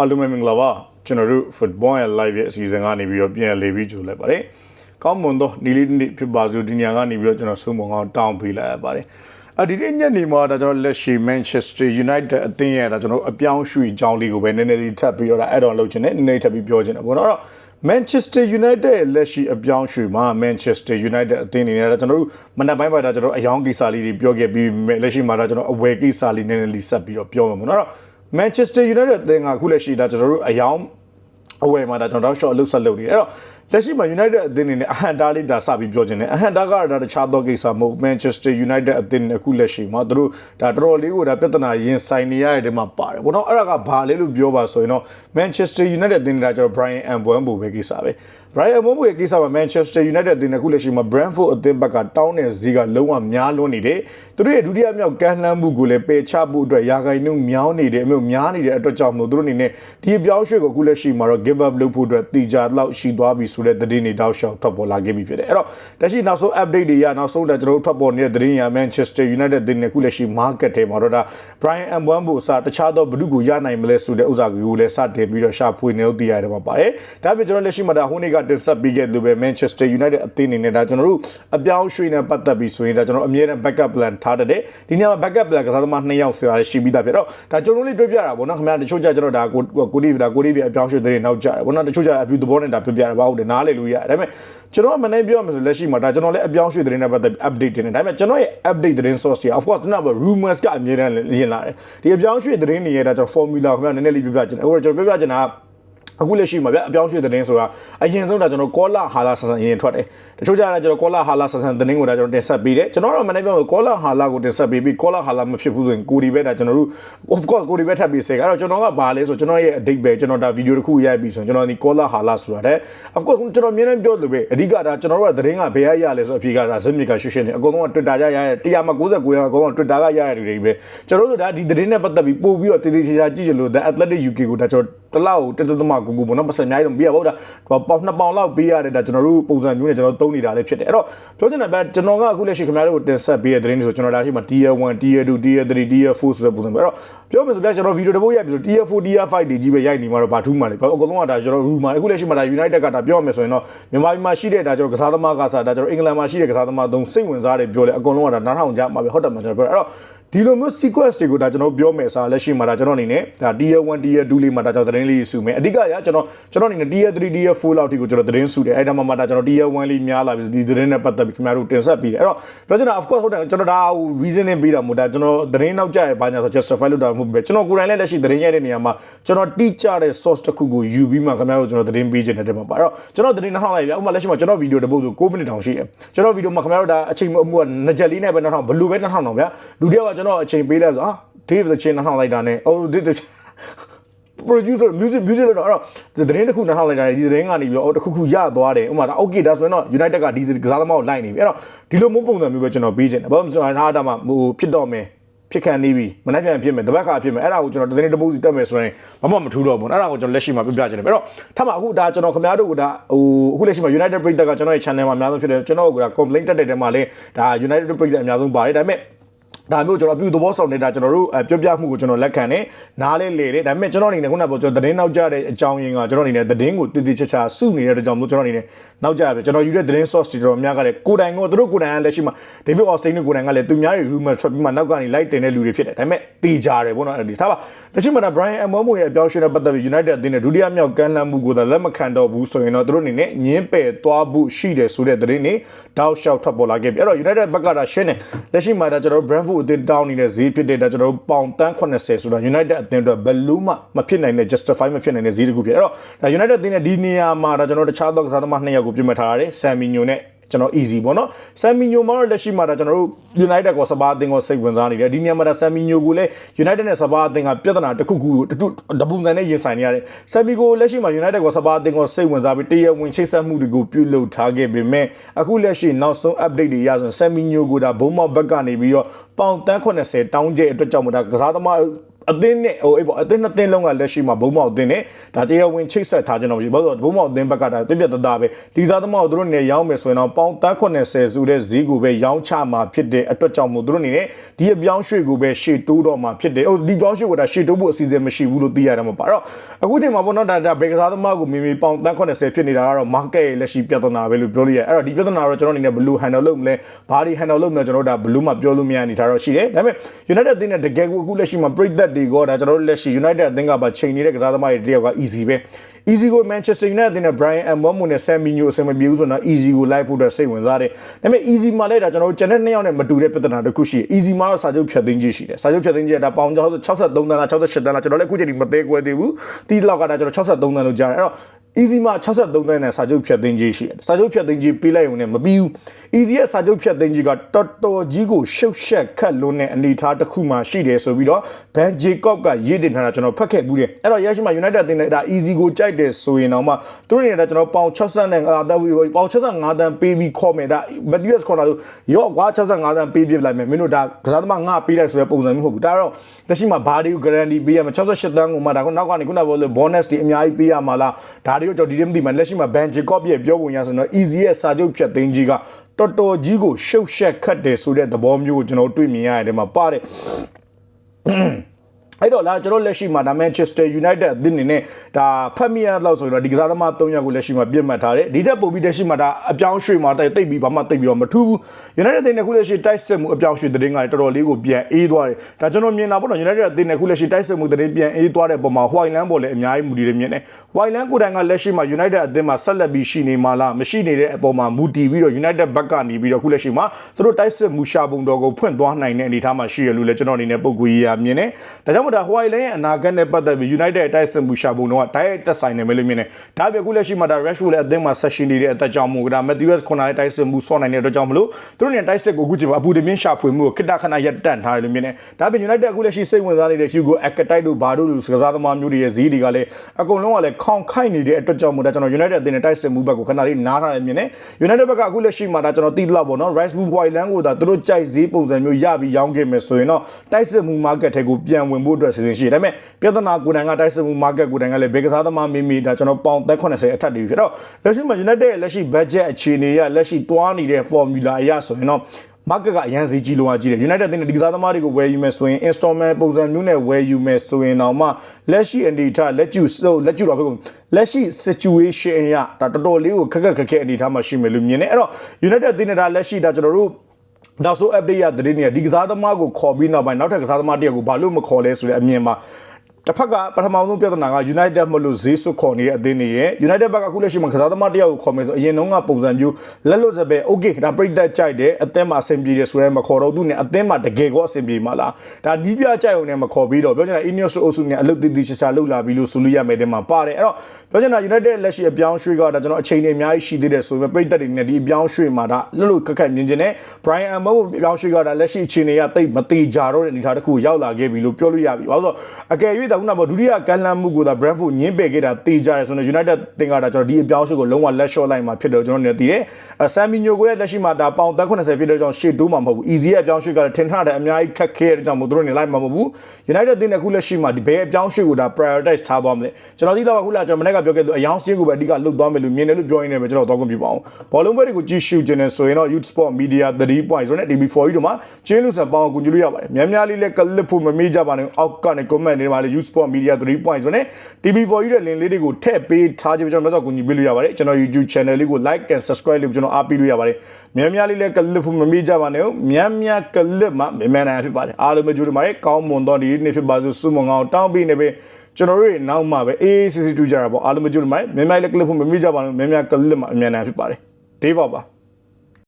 အားလုံးပဲမင်္ဂလာပါကျွန်တော်တို့ football ရဲ့ live ရဲ့အစီအစဉ်ကနေပြီးတော့ပြန်လေပြီးကြိုလိုက်ပါတယ်ကောင်းမွန်သောနီလေးနေ့ဖြစ်ပါစို့ဒီညကနေပြီးတော့ကျွန်တော်ဆုမွန်ကောင်းတောင်းပေးလိုက်ရပါတယ်အဒီနေ့ညနေမှာဒါကျွန်တော်လက်ရှိ Manchester United အသင်းရဲ့ဒါကျွန်တော်အပြောင်းရွှေ့ကြောင်းလေးကိုပဲနည်းနည်းလေးထပ်ပြီးတော့ဒါ add on လုပ်ချင်တယ်နည်းနည်းထပ်ပြီးပြောချင်တယ်ပေါ့နော်အဲ့တော့ Manchester United ရဲ့လက်ရှိအပြောင်းရွှေ့မှာ Manchester United အသင်းအနေနဲ့ဒါကျွန်တော်တို့မနက်ပိုင်းမှာဒါကျွန်တော်အယောင်ကိစ္စလေးတွေပြောခဲ့ပြီးလက်ရှိမှာဒါကျွန်တော်အဝယ်ကိစ္စလေးနည်းနည်းလေးဆက်ပြီးတော့ပြောမှာပေါ့နော်အဲ့တော့ Manchester United အသင်းကအခုလက်ရှိဒါကျွန်တော်တို့အယောင်အဝယ်မှာဒါကျွန်တော်တို့ short အလုပ်ဆက်လုပ်နေတယ်အဲ့တော့ လက်ရှိမှာ United အသင်းအနေနဲ့အဟန်တားလေးဒါစပြီးပြောခြင်းတယ်အဟန်တားကဒါတခြားသောကိစ္စမဟုတ် Manchester United အသင်းအခုလက်ရှိမှာသူတို့ဒါတော်တော်လေးကိုဒါပြဿနာရင်ဆိုင်နေရတဲ့တဲမှာပါတယ်ဘောနော်အဲ့ဒါကဘာလဲလို့ပြောပါဆိုရင်တော့ Manchester United အသင်းကကျွန်တော် Brian Mbeumo ပဲကိစ္စပဲ Brian Mbeumo ရဲ့ကိစ္စမှာ Manchester United အသင်းအခုလက်ရှိမှာ Brentford အသင်းဘက်ကတောင်းတဲ့ဈေးကလုံးဝများလွန်းနေတယ်သူတို့ရဲ့ဒုတိယမြောက်ကမ်းလှမ်းမှုကိုလည်းပယ်ချဖို့အတွက်ရာဂိုင်နှုန်းများနေတယ်အမျိုးများနေတဲ့အတွက်ကြောင့်မို့သူတို့အနေနဲ့ဒီအပြောင်းရွှေ့ကိုအခုလက်ရှိမှာတော့ give up လုပ်ဖို့အတွက်တီကြလောက်ရှိသွားပြီဆိုတဲ့သတင်းတွေတောက်လျှောက်ထွက်ပေါ်လာခဲ့ပြီဖြစ်တယ်အဲ့တော့လက်ရှိနောက်ဆုံး update တွေရနောက်ဆုံးတော့ကျွန်တော်တို့ထွက်ပေါ်နေတဲ့သတင်းရ Manchester United တင်းနဲ့အခုလက်ရှိ market ထဲမှာတော့ဒါ Brian Mbeumo အစားတခြားသောဘယ်သူကိုရနိုင်မလဲဆိုတဲ့ဥစ္စာကိုလည်းစတင်ပြီးတော့ရှာဖွေနေလို့သိရတယ်မှာပါတယ်ဒါပြင်ကျွန်တော်လက်ရှိမှာဒါဟိုနေ့ကတင်ဆက်ပြီးခဲ့လို့ပဲ Manchester United အသင်းအနေနဲ့ဒါကျွန်တော်တို့အပြောင်းရွှေ့နေပတ်သက်ပြီးဆိုရင်ဒါကျွန်တော်အမြဲတမ်း backup plan ထားတတ်တယ်ဒီနေ့မှာ backup plan ကစားသမား2ယောက်ဆိုတာလည်းရှိပြီးသားဖြစ်တော့ဒါကျွန်တော်တို့လေးပြောပြတာပေါ့နော်ခင်ဗျာတချို့ကြကျွန်တော်ဒါကိုကိုဒီဗီဒါကိုဒီဗီအပြောင်းရွှေ့တဲ့နောက်ကြတယ်ပေါ့နော်တချို့ကြအပြူသဘောနဲ့ဒါပြောပြတာပါဟုတ်တယ်နားလေလို့ရတယ်ဒါပေမဲ့ကျွန်တော်ကမနေ့ပြောမှဆိုလက်ရှိမှာဒါကျွန်တော်လည်းအပြောင်းရွှေ့တဲ့နဲ့ပတ်သက် update တင်တယ်ဒါပေမဲ့ကျွန်တော်ရဲ့ update သတင်း source တွေ of course နော် rumors ကအမြဲတမ်းလင်းလာတယ်ဒီအပြောင်းရွှေ့သတင်းတွေရဲ့ဒါကျွန်တော် formula ခင်ဗျာနည်းနည်းလေးပြောပြချင်တယ်အခုကျွန်တော်ပြောပြချင်တာက အခုလက်ရှိမှာဗျအပြောင်းရွှေ့သတင်းဆိုတာအရင်ဆုံးဒါကျွန်တော်ကောလာဟာလာဆန်ဆန်ရင်ထွက်တယ်တချို့ကြတာကျွန်တော်ကောလာဟာလာဆန်ဆန်သတင်းကိုဒါကျွန်တော်တင်ဆက်ပေးတယ်ကျွန်တော်တို့မနေ့ပြောကောလာဟာလာကိုတင်ဆက်ပေးပြီးကောလာဟာလာမဖြစ်ဘူးဆိုရင်ကိုဒီပဲဒါကျွန်တော်တို့ of course ကိုဒီပဲထပ်ပြီးစေအဲ့တော့ကျွန်တော်ကဘာလဲဆိုကျွန်တော်ရဲ့အဓိပ္ပာယ်ကျွန်တော်ဒါဗီဒီယိုတစ်ခုရိုက်ပြီးဆိုရင်ကျွန်တော်ဒီကောလာဟာလာဆိုတာတဲ့ of course ကျွန်တော်မြင်နေပြောလို့ပဲအဓိကဒါကျွန်တော်တို့ကသတင်းကဘယ်ရရလဲဆိုအဖြေကဒါဇက်မြစ်ကရှုရှင်းနေအကုန်လုံးက Twitter ရရရ100မှာ99ရာအကုန်လုံး Twitter ကရရတွေပဲကျွန်တော်တို့ဒါဒီသတင်းနဲ့ပတ်သက်ပြီးပို့ပြီးတော့တည်တည်ချာချာကြည့်ကြလို့ The Athletic UK ကိုဒါကျွန်တော်တလောက်တတသမကူကူပေါ့နော်ပတ်စံအများကြီးတော့မပြရပါဘူးဒါပေါင်နှစ်ပေါင်လောက်ပေးရတယ်ဒါကျွန်တော်တို့ပုံစံမျိုးနဲ့ကျွန်တော်သုံးနေတာလည်းဖြစ်တယ်အဲ့တော့ပြောချင်တာဗျကျွန်တော်ကအခုလက်ရှိခင်ဗျားတို့တင်ဆက်ပေးတဲ့သတင်းတွေဆိုကျွန်တော်ဒါရှိမှာ Tier 1 Tier 2 Tier 3 Tier 4ဆိုတဲ့ပုံစံပဲအဲ့တော့ပြောမယ်ဆိုဗျာကျွန်တော်ဗီဒီယိုတစ်ပုတ်ရိုက်ပြီးဆို Tier 4 Tier 5တွေကြီးပဲရိုက်နေမှာတော့ဘာထူးမှလည်းဘာအကုန်လုံးကဒါကျွန်တော် room မှာအခုလက်ရှိမှာဒါ United ကဒါပြောမယ်ဆိုရင်တော့မြန်မာပြည်မှာရှိတဲ့ဒါကျွန်တော်ကစားသမားကစားဒါကျွန်တော်အင်္ဂလန်မှာရှိတဲ့ကစားသမားသုံးစိတ်ဝင်စားတယ်ပြောတယ်အကုန်လုံးကဒါနားထောင်ကြမှာပဲဟုတ်တယ်မှာကျွန်တော်ပြောအဲ့တော့ ဒီလိုမျိုး sequence တွေကိုဒါကျွန်တော်ပြောမယ်စားလက်ရှိမှာဒါကျွန်တော်အနေနဲ့ဒါ tier 1 tier 2လေးမှာဒါကျွန်တော်သတင်းလေးစုမယ်အဓိကရကျွန်တော်ကျွန်တော်အနေနဲ့ tier 3 tier 4လောက်ထိကိုကျွန်တော်သတင်းစုတယ်အဲ့ဒါမှမှဒါကျွန်တော် tier 1လေးများလာပြီဒီသတင်းနဲ့ပတ်သက်ပြီးခင်ဗျားတို့တင်ဆက်ပြီးတယ်အဲ့တော့ပြောချင်တာ of course ဟုတ်တယ်ကျွန်တော်ဒါဟို reasoning ပေးတာမို့ဒါကျွန်တော်သတင်းနောက်ကျရဘာညာဆို justify လုပ်တာမဟုတ်ဘူးပဲကျွန်တော်ကိုယ်တိုင်လည်းလက်ရှိသတင်းရိုက်တဲ့နေရာမှာကျွန်တော်တိကျတဲ့ source တစ်ခုကိုယူပြီးမှခင်ဗျားတို့ကျွန်တော်သတင်းပေးခြင်းတဲ့မှာပါအဲ့တော့ကျွန်တော်သတင်းနှောင်းလိုက်ဗျဥပမာလက်ရှိမှာကျွန်တော်ဗီဒီယိုတစ်ပုဒ်ဆို6မိနစ်တောင်ရှိတယ်ကျွန်တော်ဗီဒီယိုမှာခင်ဗျားတို့ဒါအချိန်မှုကနှစ်ချက်လေးနဲ့ပဲနှောင်းဘလူပဲနှောင်းတော့ဗျာလူတယောက်ကကျွန်တော်အချိန်ပေးလိုက်ဆိုအာ Dave the Chain နှောင်းလိုက်တာ ਨੇ အော် Dave the producer music music လို့တော့အဲ့တော့သတင်းတစ်ခုနှောင်းလိုက်တာဒီသတင်းကနေပြီးတော့တစ်ခုခုရသွားတယ်ဥပမာဒါ okay ဒါဆိုရင်တော့ United ကဒီကစားသမားကိုလိုက်နေပြီအဲ့တော့ဒီလိုမျိုးပုံစံမျိုးပဲကျွန်တော်ပေးခြင်းတယ်ဘာလို့ဆိုတော့ဟာတာမှဟိုဖြစ်တော့မယ်ဖြစ်ခံနေပြီမနေ့ပြန်ဖြစ်မယ်တပတ်ခါဖြစ်မယ်အဲ့ဒါကိုကျွန်တော်သတင်းတစ်ပုဒ်စီတက်မယ်ဆိုရင်ဘာမှမထူးတော့ဘူးအဲ့ဒါကိုကျွန်တော်လက်ရှိမှာပြပြချင်တယ်အဲ့တော့ထပ်မအခုဒါကျွန်တော်ခင်ဗျားတို့ကဒါဟိုအခုလက်ရှိမှာ United ပြည်သက်ကကျွန်တော်ရဲ့ channel မှာအများဆုံးဖြစ်တယ်ကျွန်တော်ကဒါ complaint တက်တဲ့တဲမှာလဲဒါ United ပြည်သက်အများဆုံးပါတယ်ဒါပေမဲ့ ဒါမျိုးကျွန်တော်ပြုသဘောဆောင်နေတာကျွန်တော်တို့ပြောပြမှုကိုကျွန်တော်လက်ခံတယ်နားလဲလေတယ်ဒါပေမဲ့ကျွန်တော်အနေနဲ့ခုနကပြောကျွန်တော်သတင်းနောက်ကျတဲ့အကြောင်းရင်းကကျွန်တော်အနေနဲ့သတင်းကိုတည်တည်ချာချာစုနေတဲ့ကြောင့်မို့ကျွန်တော်အနေနဲ့နောက်ကျရပဲကျွန်တော်ယူတဲ့သတင်း source တွေတော်များကလည်းကိုယ်တိုင်ကသူတို့ကိုယ်တိုင်ကလက်ရှိမှာ David Austin တို့ကိုယ်တိုင်ကလည်းသူများတွေ rumor ထွက်ပြီးမှနောက်ကနေ light တင်တဲ့လူတွေဖြစ်တယ်ဒါပေမဲ့တီးကြတယ်ပေါ့နော်အဲ့ဒီထားပါလက်ရှိမှာ Brian Mbeumo ရဲ့အပြောင်းရွှေ့တဲ့ပတ်သက်ပြီး United အသင်းနဲ့ဒုတိယမြောက်ကမ်းလှမ်းမှုကိုသာလက်မခံတော့ဘူးဆိုရင်တော့သူတို့အနေနဲ့ညင်းပယ်သွားဖို့ရှိတယ်ဆိုတဲ့သတင်းတွေတောက်လျှောက်ထွက်ပေါ်လာခဲ့ပြီအဲ့တော့ United ဘက်ကဒါရှင်းတယ်လက်ရှိမှာဒါကျွန်တော် Brentford အသင်းတောင်းနေတဲ့ဈေးဖြစ်တဲ့ဒါကျွန်တော်ပေါင်တန်း80ဆိုတာ United အသင်းအတွက်ဘယ်လို့မှမဖြစ်နိုင်တဲ့ justify မဖြစ်နိုင်တဲ့ဈေးတစ်ခုဖြစ်အဲ့တော့ဒါ United အသင်းရဲ့ဒီနေရာမှာဒါကျွန်တော်တခြားသောကစားသမားနှစ်ယောက်ကိုပြတ်မှတ်ထားရတယ် Saminho နဲ့ ကျွန်တော် easy ပေါ့နော်ဆမ်မီညိုမှာတော့လက်ရှိမှာဒါကျွန်တော်တို့ United ကိုစပါးအသင်းကိုစိတ်ဝင်စားနေတယ်ဒီညမှာဒါဆမ်မီညိုကိုလည်း United နဲ့စပါးအသင်းကပြဿနာတစ်ခုခုတတူတပုံစံနဲ့ရင်ဆိုင်နေရတယ်ဆမ်မီကိုလက်ရှိမှာ United ကိုစပါးအသင်းကိုစိတ်ဝင်စားပြီးတရဝင်ချိတ်ဆက်မှုတွေကိုပြုလုပ်ထားခဲ့ပေမဲ့အခုလက်ရှိနောက်ဆုံး update တွေရဆိုရင်ဆမ်မီညိုကိုဒါဘုံမောက်ဘက်ကနေပြီးတော့ပေါင်တန်း80တောင်းကျဲအတွက်ကြောင့်မို့ဒါကစားသမား အသင်းနဲ့ဟိုအေးပေါ့အသင်းနှစ်သင်းလုံးကလက်ရှိမှာဘုံမောက်အသင်းနဲ့ဒါတရားဝင်ချိတ်ဆက်ထားကြတော့မရှိဘူးဘာလို့လဲဘုံမောက်အသင်းဘက်ကဒါပြပြတသားပဲဒီစားသမားကိုသူတို့နေရောင်းမယ်ဆိုရင်တော့ပေါင်တက်80ဆိုတဲ့ဈေးကိုပဲရောင်းချမှာဖြစ်တဲ့အတွက်ကြောင့်မို့သူတို့အနေနဲ့ဒီအပြောင်းရွှေ့ကိုပဲရှေ့တိုးတော့မှာဖြစ်တယ်ဟိုဒီပြောင်းရွှေ့ကိုဒါရှေ့တိုးဖို့အစီအစဉ်မရှိဘူးလို့သိရတယ်မှာပါတော့အခုချိန်မှာပေါ့နော်ဒါဒါဘယ်ကစားသမားကိုမိမိပေါင်တက်80ဖြစ်နေတာကတော့ market ရဲ့လက်ရှိပြဿနာပဲလို့ပြောလို့ရတယ်အဲ့တော့ဒီပြဿနာတော့ကျွန်တော်အနေနဲ့ဘယ်လို handle လုပ်မလဲဘာတွေ handle လုပ်မလဲကျွန်တော်တို့ဒါဘယ်လိုမှပြောလို့မရအနေထားတော့ရှိတယ်ဒါပေမဲ့ United အသင်းနဲ့တကယ်ကိုအခုလက်ရှိမှာ break that တွေကဒါကျွန်တော်တို့လက်ရှိ United အသင်းကပါချိန်နေတဲ့ကစားသမားတွေတယောက်က easy ပဲ easy ကို Manchester United အသင်းနဲ့ Brian Mbeumo နဲ့ Saminho အဆင်မပြေဘူးဆိုတော့ easy ကို live ဖို့အတွက်စိတ်ဝင်စားတယ်ဒါပေမဲ့ easy မှာလည်းဒါကျွန်တော်တို့ကျန်တဲ့နှစ်ယောက်နဲ့မတူတဲ့ပြဿနာတစ်ခုရှိတယ် easy မှာတော့စာချုပ်ဖြတ်သိမ်းခြင်းရှိတယ်စာချုပ်ဖြတ်သိမ်းခြင်းကဒါပေါင်63တန်းလား68တန်းလားကျွန်တော်လည်းအခုချိန်ထိမသေးကွဲသေးဘူးတီးလောက်ကဒါကျွန်တော်63တန်းလို့ကြားတယ်အဲ့တော့ easy မှာ63တန်းနဲ့စာချုပ်ဖြတ်သိမ်းခြင်းရှိတယ်စာချုပ်ဖြတ်သိမ်းခြင်းပေးလိုက်ရုံနဲ့မပြီးဘူး easy ရဲ့စာချုပ်ဖြတ်သိမ်းခြင်းကတော်တော်ကြီးကိုရှုပ်ရှက်ခတ်လွန်းတဲ့အနေအထားတစ်ခုမှရှိတယ်ဆိုပြီးတော့ Ben Jacob ကရေးတင်ထားတာကျွန်တော်ဖတ်ခဲ့ဘူးတယ်အဲ့တော့ရရှိမှာ United အသင်းနဲ့ဒါ easy ကိုကြိုက်တယ်ဆိုရင်တော့မှသူတို့အနေနဲ့ကျွန်တော်ပေါင်65တန်းအာပေါင်65တန်းပေးပြီးခေါ်မယ်ဒါ Matthias Corner လို့ရော့ကွာ65တန်းပေးပြလိုက်မယ်မင်းတို့ဒါကစားသမားငါပေးလိုက်ဆိုတဲ့ပုံစံမျိုးမဟုတ်ဘူးဒါတော့လက်ရှိမှာဘာတွေကို guarantee ပေးရမှာ68တန်းကိုမှဒါကနောက်ကနေခုနကပြောလို့ bonus တွေအများကြီးပေးရမှာလားဒါတွေကိုကျွန်တော်ဒီနေ့မသိမှလက်ရှိမှာ Ben Jacob ရဲ့ပြောပုံရဆိုတော့ easy ရဲ့စာချုပ်ဖြတ်သိမ်းကြီးကတော်တော်ကြီးကိုရှုပ်ရှက်ခတ်တယ်ဆိုတဲ့သဘောမျိုးကိုကျွန်တော်တွေ့မြင်ရတဲ့မှာပါတယ် အဲ့တော့လာကျွန်တော်လက်ရှိမှာဒါ Manchester United အသင်းနေနဲ့ဒါဖက်မီယာလောက်ဆိုရင်တော့ဒီကစားသမား၃ယောက်ကိုလက်ရှိမှာပြစ်မှတ်ထားတယ်ဒီထက်ပိုပြီးလက်ရှိမှာဒါအပြောင်းရွှေ့မှာတိတ်ပြီးဘာမှတိတ်ပြီးတော့မထူးဘူး United အသင်းနဲ့ခုလက်ရှိတိုက်စစ်မှုအပြောင်းရွှေ့တဲ့တင်းကလည်းတော်တော်လေးကိုပြန်အေးသွားတယ်ဒါကျွန်တော်မြင်တာပေါ့နော် United အသင်းနဲ့ခုလက်ရှိတိုက်စစ်မှုတဲ့တင်းပြန်အေးသွားတဲ့ပုံမှာ Whiteland ပေါ်လည်းအများကြီးမူတည်တယ်မြင်တယ် Whiteland ကိုယ်တိုင်ကလက်ရှိမှာ United အသင်းမှာဆက်လက်ပြီးရှိနေမှာလားမရှိနေတဲ့အပေါ်မှာမူတည်ပြီးတော့ United ဘက်ကနေပြီးတော့ခုလက်ရှိမှာသူတို့တိုက်စစ်မှုရှာပုံတော်ကိုဖွင့်သွားနိုင်တဲ့အနေအထားမှာရှိရလို့လည်းကျွန်တော်အနေနဲ့ပုံကူကြီးရမြင်တယ်ဒါကြောင့်မို့ဒါ Whiteland ရဲ့အနာဂတ်နဲ့ပတ်သက်ပြီး United တိုက်စစ်မှုရှာပုံတော့တိုက်ရိုက်တက်ဆိုင်နေမယ်လို့မြင်တယ်ဒါပေမဲ့ခုလက်ရှိမှာဒါ Rashford လည်းအသင်းမှာဆက်ရှိနေတဲ့အသက်ကြောင့်မို့ဒါ Matthews ခုနကတိုက်စစ်မှုဆော့နိုင်တဲ့အတွက်ကြောင့်မလို့သူတို့နဲ့တိုက်စစ်ကိုအခုချိန်မှာအပူတပြင်းရှာဖွေမှုကိုခိတ္တခဏရပ်တန့်ထားတယ်လို့မြင်တယ်ဒါပေမဲ့ United အခုလက်ရှိစိတ်ဝင်စားနေတဲ့ Hugo Ekatite တို့ဘာတို့လူစကားသမားမျိုးတွေရဲ့ဈေးတွေကလည်းအကုန်လုံးကလည်းခေါင်ခိုက်နေတဲ့အတွက်ကြောင့်မို့ဒါကျွန်တော် United အသင်းနဲ့တိုက်စစ်မှုဘက်ကိုခဏလေးနားထားတယ်မြင်တယ် United ဘက်ကအခုလက်ရှိမှာဒါကျွန်တော်သိလောက်ပေါ့နော် Rice Boom Whiteland ကိုဒါသူတို့ကြိုက်ဈေးပုံစံမျိုးရပြီးရောင်းခဲ့မယ်ဆိုရင်တော့တိုက်စစ်မှု market ထဲကိုပြန်ဝင်ဖို့အတွက်စီစဉ်ရှိတယ်ဒါပေမဲ့ပြဿနာကိုယ်တိုင်ကတိုက်စစ်မှု market ကိုယ်တိုင်ကလည်းဘေကစားသမားမိမိဒါကျွန်တော်ပေါင်သက်80အထက်တည်းဖြစ်တော့လက်ရှိမှာ United ရဲ့လက်ရှိ budget အခြေအနေရလက်ရှိတွားနေတဲ့ formula အရဆိုရင်တော့ market ကအရန်စီကြီးလုံးဝကြီးတယ် United အသင်းနဲ့ဒီကစားသမားတွေကိုဝယ်ယူမယ်ဆိုရင် installment ပုံစံမျိုးနဲ့ဝယ်ယူမယ်ဆိုရင်တော့မှလက်ရှိအနေထားလက်ကျူလက်ကျူတော့ဘယ်ကုန်လက်ရှိ situation အရဒါတော်တော်လေးကိုခက်ခက်ခက်ခဲအနေထားမှာရှိမယ်လို့မြင်တယ်အဲ့တော့ United အသင်းနဲ့ဒါလက်ရှိဒါကျွန်တော်တို့ နောက်ဆုံး update ရတဲ့နေ့ဒီကစားသမားကိုခေါ်ပြီးနောက်ပိုင်းနောက်ထပ်ကစားသမားတယောက်ကိုဘာလို့မခေါ်လဲဆိုတဲ့အမြင်မှာ တစ်ဖက်ကပထမဆုံးပြဿနာက United မလို့ဈေးစွတ်ခေါ်နေတဲ့အသင်းတွေရဲ့ United ဘက်ကအခုလက်ရှိမှာကစားသမားတယောက်ကိုခေါ်မယ်ဆိုအရင်တုန်းကပုံစံမျိုးလက်လွတ်စပယ် okay ဒါပြိတက်ကြိုက်တယ်အသင်းမှာအဆင်ပြေတယ်ဆိုရင်မခေါ်တော့သူနဲ့အသင်းမှာတကယ်ကောအဆင်ပြေမှာလားဒါနီးပြကြိုက်အောင်နဲ့မခေါ်ပြီးတော့ပြောချင်တာ Ineos အုပ်စုနဲ့အလုပ်တည်တည်ချာချာလုပ်လာပြီးလို့ဆိုလို့ရမယ်တဲ့မှာပါတယ်အဲ့တော့ပြောချင်တာ United လက်ရှိအပြောင်းရွှေ့ကဒါကျွန်တော်အချိန်တွေအများကြီးရှိသေးတယ်ဆိုပေမဲ့ပြိတက်တွေနဲ့ဒီအပြောင်းရွှေ့မှာဒါလွတ်လွတ်ခက်ခက်မြင်ခြင်းနဲ့ Brian Amo အပြောင်းရွှေ့ကဒါလက်ရှိအခြေအနေကတိတ်မသေးကြတော့တဲ့အနေအထားတစ်ခုရောက်လာခဲ့ပြီလို့ပြောလို့ရပြီဘာလို့ဆိုအကယ်၍ဒါခုနကဒုတိယကန်လန်မှုကိုဒါ Brentford ညင်းပယ်ခဲ့တာတေးကြတယ်ဆိုတော့ United တင်ကဒါကျွန်တော်ဒီအပြောင်းရွှေ့ကိုလုံးဝလက်လျှော့လိုက်မှာဖြစ်တယ်ကျွန်တော်နေသိတယ်ဆမ်မီညိုကိုလည်းလက်ရှိမှာဒါပေါင်သက်80ဖြစ်တဲ့ကြောင့်ရှေ့တိုးမှာမဟုတ်ဘူး easy ရဲ့အပြောင်းရွှေ့ကလည်းထင်ထားတဲ့အများကြီးခက်ခဲတဲ့ကြောင့်မို့သူတို့နေလိုက်မှာမဟုတ်ဘူး United တင်တဲ့ခုလက်ရှိမှာဒီဘယ်အပြောင်းရွှေ့ကိုဒါ prioritize ထားသွားမလဲကျွန်တော်ဒီတော့ခုလာကျွန်တော်မနေ့ကပြောခဲ့လို့အယောင်စင်းကိုပဲအဓိကလုတ်သွားမယ်လို့မြင်တယ်လို့ပြောရင်းနဲ့ပဲကျွန်တော်တော့ခွင့်ပြုပါအောင်ဘောလုံးပွဲတွေကိုကြည့်ရှုခြင်းနဲ့ဆိုရင်တော့ Youth Sport Media 3 point ဆိုတဲ့ DB4 ကြီးတို့မှာကျင်းလူဆန်ပေါင်းကိုကူညီလို့ရပါတယ်များများလေးလည်းကလစ်ဖို့မမေ့ကြပါနဲ့အောက်ကနေ comment တွေမှာလည်း Youth Sport Media 3 point ဆိုတဲ့ DB4 ကြီးတဲ့ link လေးတွေကိုထည့်ပေးထားခြင်းကျွန်တော်လည်းကူညီပေးလို့ရပါတယ်ကျွန်တော် YouTube channel လေးကို like and subscribe လုပ်ကျွန်တော်အားပေးလို့ရပါတယ်များများလေးလည်းကလစ်ဖို့မမေ့ကြပါနဲ့များများကလစ်မှာမြန်မြန်နိုင်ဖြစ်ပါတယ်အားလုံးပဲကြိုးတယ်မှာကောင်းမွန်တော့ဒီနေ့ဖြစ်ပါစို့စုမုံအောင်တောင်းပေးနေပဲကျွန်တော်တို့ရဲ့နောက်မှာပဲအေးအေးဆေးဆေးတူကြတာပေါ့အားလုံးမကြိုးတယ်မှာမြန်မြန်လေးကလစ်ဖို့မမေ့ကြပါနဲ့မြန်မြန်ကလစ်မှာအမြန်နိုင်ဖြစ်ပါတယ်ဒေးဗောပါ